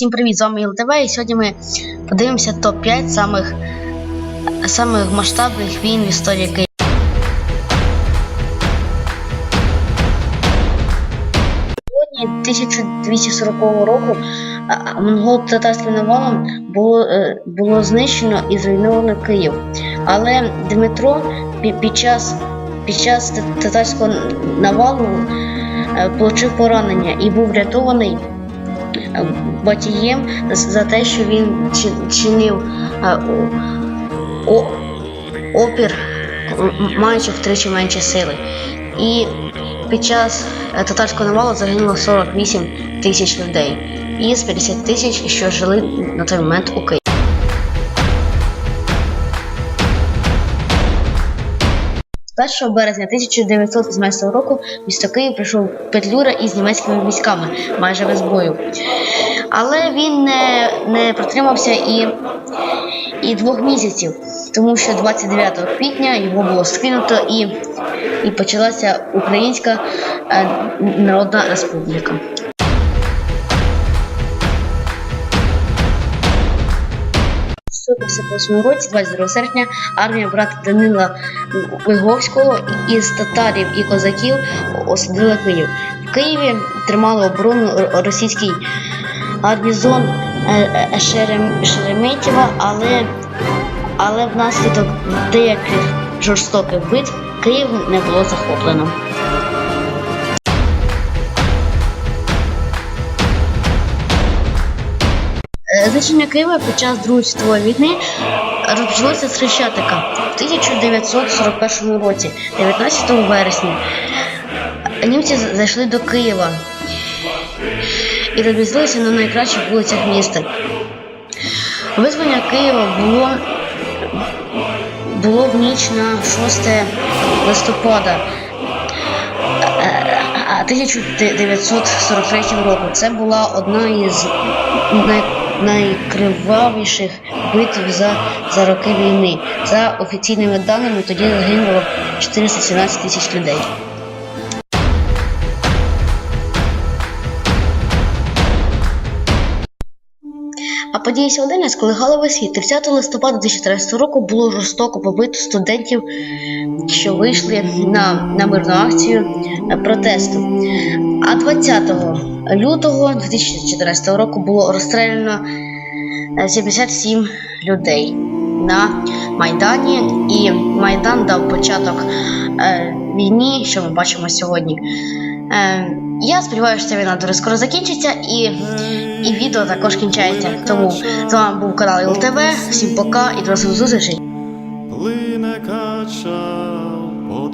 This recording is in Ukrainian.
Всім привіт, з вами ЛТВ, і сьогодні ми подивимося топ-5 самих, самих масштабних війн в історії Києва. Сьогодні 1240 року а, монголо-татарським навалом було, е, було знищено і зруйновано Київ. Але Дмитро під час, під час татарського навалу е, отримав поранення і був врятований Батієм за те, що він чинив е, опір, маючи втричі менше сили. І під час е, татарського навалу загинуло 48 тисяч людей із 50 тисяч, що жили на той момент у Києві. 1 березня 1918 року місто Київ прийшов Петлюра із німецькими військами майже без бою. Але він не, не протримався і, і двох місяців, тому що 29 квітня його було скинуто і, і почалася Українська е, Народна Республіка. У році, 22 серпня, армія брата Данила Виговського із татарів і козаків осадила Київ. В Києві тримали оборону російський гарнізон е, е, Шереметєва, але, але внаслідок деяких жорстоких битв Київ не було захоплено. Знищення Києва під час Другої світової війни розпочалося з Хрещатика в 1941 році, 19 вересня. Німці зайшли до Києва і розмістилися на найкращих вулицях міста. Визволення Києва було, було в ніч на 6 листопада е, 1943 року. Це була одна із най, найкривавіших битв за, за роки війни. За офіційними даними тоді загинуло 417 тисяч людей. А події сьогодення сколихали весь світ. 30 листопада 2013 року було жорстоко побито студентів, що вийшли на, на мирну акцію е, протесту. А 20 лютого 2014 року було розстріляно е, 77 людей на Майдані, і Майдан дав початок е, війні, що ми бачимо сьогодні. Е, я сподіваюся, що ця війна дуже скоро закінчиться і, і відео також кінчається. Тому з вами був канал ЛТВ. Всім пока і до зустрічей. плине кача по.